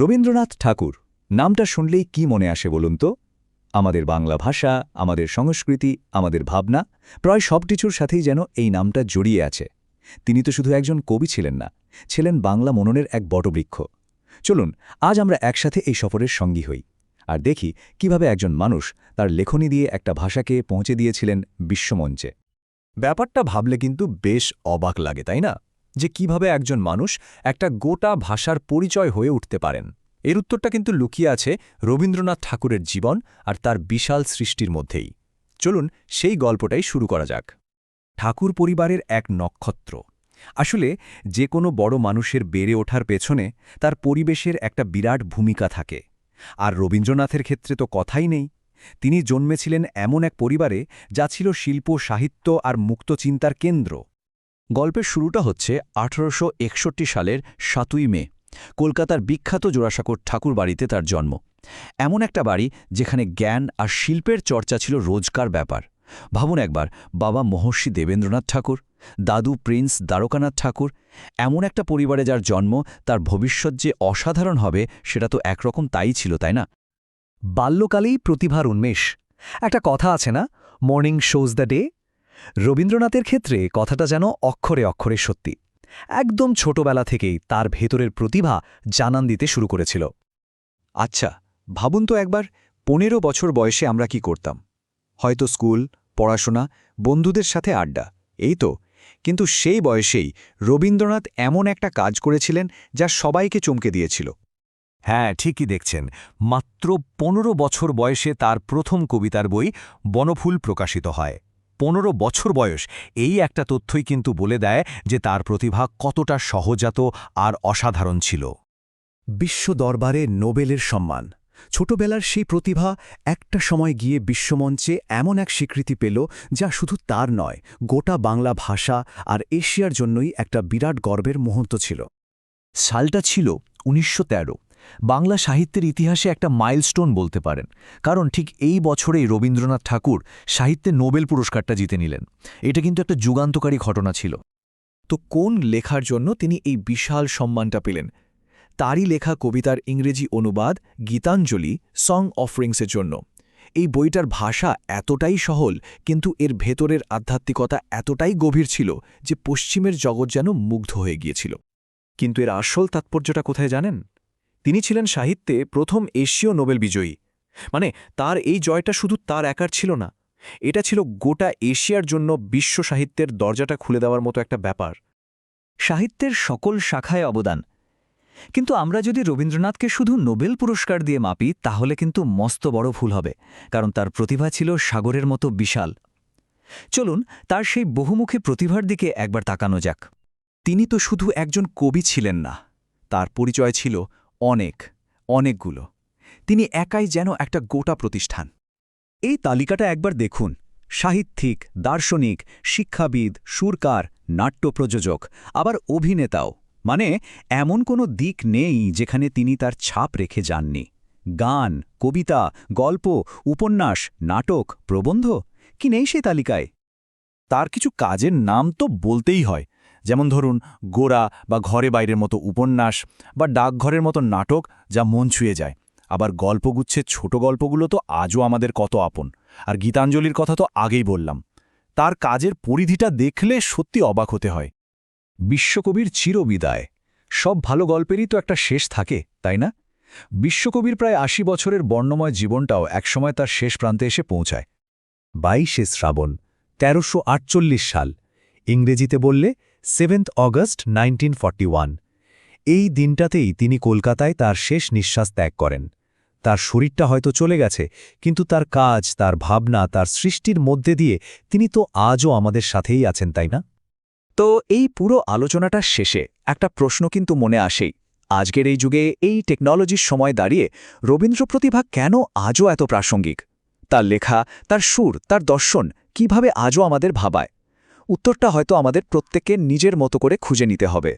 রবীন্দ্রনাথ ঠাকুর, নামটা শুনলেই কি মনে আসে বলুন তো? আমাদের বাংলা ভাষা, আমাদের সংস্কৃতি, আমাদের ভাবনা, প্রায় সব কিছুর সাথেই যেন এই নামটা জড়িয়ে আছে। তিনি তো শুধু একজন কবি ছিলেন না, ছিলেন বাংলা মননের এক বটবৃক্ষ। চলুন, আজ আমরা একসাথে এই সফরের সঙ্গী হই, আর দেখি কীভাবে একজন মানুষ তার লেখনী দিয়ে একটা ভাষাকে পৌঁছে দিয়েছিলেন বিশ্বমঞ্চে। ব্যাপারটা ভাবলে কিন্তু বেশ অবাক লাগে, তাই না? যে কীভাবে একজন মানুষ একটা গোটা ভাষার পরিচয় হয়ে উঠতে পারেন। এর উত্তরটা কিন্তু লুকিয়ে আছে রবীন্দ্রনাথ ঠাকুরের জীবন আর তার বিশাল সৃষ্টির মধ্যেই। চলুন সেই গল্পটাই শুরু করা যাক। ঠাকুর পরিবারের এক নক্ষত্র। আসলে যে কোনো বড় মানুষের বেড়ে ওঠার পেছনে তার পরিবেশের একটা বিরাট ভূমিকা থাকে। আর রবীন্দ্রনাথের ক্ষেত্রে তো কথাই নেই। তিনি জন্মেছিলেন এমন এক পরিবারে যা ছিল শিল্প, সাহিত্য আর মুক্তচিন্তার কেন্দ্র। গল্পের শুরুটা হচ্ছে আঠারোশো একষট্টি সালের সাতই মে, কলকাতার বিখ্যাত জোড়াসাঁকোর ঠাকুর বাড়িতে তার জন্ম। এমন একটা বাড়ি যেখানে জ্ঞান আর শিল্পের চর্চা ছিল রোজকার ব্যাপার। ভাবুন একবার, বাবা মহর্ষি দেবেন্দ্রনাথ ঠাকুর, দাদু প্রিন্স দ্বারকানাথ ঠাকুর, এমন একটা পরিবারে যার জন্ম তার ভবিষ্যৎ যে অসাধারণ হবে সেটা তো একরকম তাই ছিল, তাই না? বাল্যকালেই প্রতিভার উন্মেষ। একটা কথা আছে না, মর্নিং শোজ দ্য ডে রবীন্দ্রনাথের ক্ষেত্রে কথাটা যেন অক্ষরে অক্ষরে সত্যি। একদম ছোটবেলা থেকেই তার ভেতরের প্রতিভা জানান দিতে শুরু করেছিল। আচ্ছা ভাবুন তো একবার, পনেরো বছর বয়সে আমরা কি করতাম? হয়তো স্কুল, পড়াশোনা, বন্ধুদের সাথে আড্ডা, এই তো। কিন্তু সেই বয়সেই রবীন্দ্রনাথ এমন একটা কাজ করেছিলেন যা সবাইকে চমকে দিয়েছিল। হ্যাঁ ঠিকই দেখছেন, মাত্র পনেরো বছর বয়সে তার প্রথম কবিতার বই বনফুল প্রকাশিত হয়। পনেরো বছর বয়স, এই একটা তথ্যই কিন্তু বলে দেয় যে তার প্রতিভা কতটা সহজাত আর অসাধারণ ছিল। বিশ্ব দরবারে নোবেলের সম্মান। ছোটবেলার সেই প্রতিভা একটা সময় গিয়ে বিশ্বমঞ্চে এমন এক স্বীকৃতি পেল যা শুধু তার নয়, গোটা বাংলা ভাষা আর এশিয়ার জন্যই একটা বিরাট গর্বের মুহূর্ত ছিল। সালটা ছিল উনিশশো তেরো। বাংলা সাহিত্যের ইতিহাসে একটা মাইলস্টোন বলতে পারেন, কারণ ঠিক এই বছরেই রবীন্দ্রনাথ ঠাকুর সাহিত্যে নোবেল পুরস্কারটা জিতে নিলেন। এটা কিন্তু একটা যুগান্তকারী ঘটনা ছিল। তো কোন লেখার জন্য তিনি এই বিশাল সম্মানটা পেলেন? তারই লেখা কবিতার ইংরেজি অনুবাদ গীতাঞ্জলি সং অফরিংসের জন্য। এই বইটার ভাষা এতটাই সহল, কিন্তু এর ভেতরের আধ্যাত্মিকতা এতটাই গভীর ছিল যে পশ্চিমের জগৎ যেন মুগ্ধ হয়ে গিয়েছিল। কিন্তু এর আসল তাৎপর্যটা কোথায় জানেন? তিনি ছিলেন সাহিত্যে প্রথম এশীয় নোবেল বিজয়ী। মানে তার এই জয়টা শুধু তার একার ছিল না, এটা ছিল গোটা এশিয়ার জন্য বিশ্ব সাহিত্যের দরজাটা খুলে দেওয়ার মতো একটা ব্যাপার। সাহিত্যের সকল শাখায় অবদান। কিন্তু আমরা যদি রবীন্দ্রনাথকে শুধু নোবেল পুরস্কার দিয়ে মাপি, তাহলে কিন্তু মস্ত বড় ভুল হবে, কারণ তার প্রতিভা ছিল সাগরের মতো বিশাল। চলুন তার সেই বহুমুখী প্রতিভার দিকে একবার তাকানো যাক। তিনি তো শুধু একজন কবি ছিলেন না, তার পরিচয় ছিল অনেক, অনেকগুলো। তিনি একাই যেন একটা গোটা প্রতিষ্ঠান। এই তালিকাটা একবার দেখুন। সাহিত্যিক, দার্শনিক, শিক্ষাবিদ, সুরকার নাট্য প্রযোজক আবার অভিনেতাও। মানে এমন কোনো দিক নেই যেখানে তিনি তার ছাপ রেখে যাননি। গান, কবিতা, গল্প, উপন্যাস, নাটক, প্রবন্ধ? কি নেই সেই তালিকায়? তার কিছু কাজের নাম তো বলতেই হয়। যেমন ধরুন গোরা বা ঘরে বাইরের মতো উপন্যাস বা ডাকঘরের মতো নাটক যা মন ছুঁয়ে যায়। আবার গল্পগুচ্ছের ছোট গল্পগুলো তো আজও আমাদের কত আপন। আর গীতাঞ্জলির কথা তো আগেই বললাম। তার কাজের পরিধিটা দেখলে সত্যি অবাক হতে হয়। বিশ্বকবির চিরবিদায়। সব ভালো গল্পেরই তো একটা শেষ থাকে, তাই না? বিশ্বকবির প্রায় আশি বছরের বর্ণময় জীবনটাও একসময় তার শেষ প্রান্তে এসে পৌঁছায়। বাইশে শ্রাবণ, তেরোশো সাল। ইংরেজিতে বললে সেভেন্থ অগস্ট নাইনটিন এই দিনটাতেই তিনি কলকাতায় তার শেষ নিঃশ্বাস ত্যাগ করেন। তার শরীরটা হয়তো চলে গেছে, কিন্তু তার কাজ, তার ভাবনা, তার সৃষ্টির মধ্যে দিয়ে তিনি তো আজও আমাদের সাথেই আছেন, তাই না? তো এই পুরো আলোচনাটার শেষে একটা প্রশ্ন কিন্তু মনে আসেই। আজকের এই যুগে এই টেকনোলজির সময় দাঁড়িয়ে রবীন্দ্র প্রতিভা কেন আজও এত প্রাসঙ্গিক? তার লেখা, তার সুর, তার দর্শন কীভাবে আজও আমাদের ভাবায়? উত্তরটা হয়তো আমাদের প্রত্যেকে নিজের মতো করে খুঁজে নিতে হবে।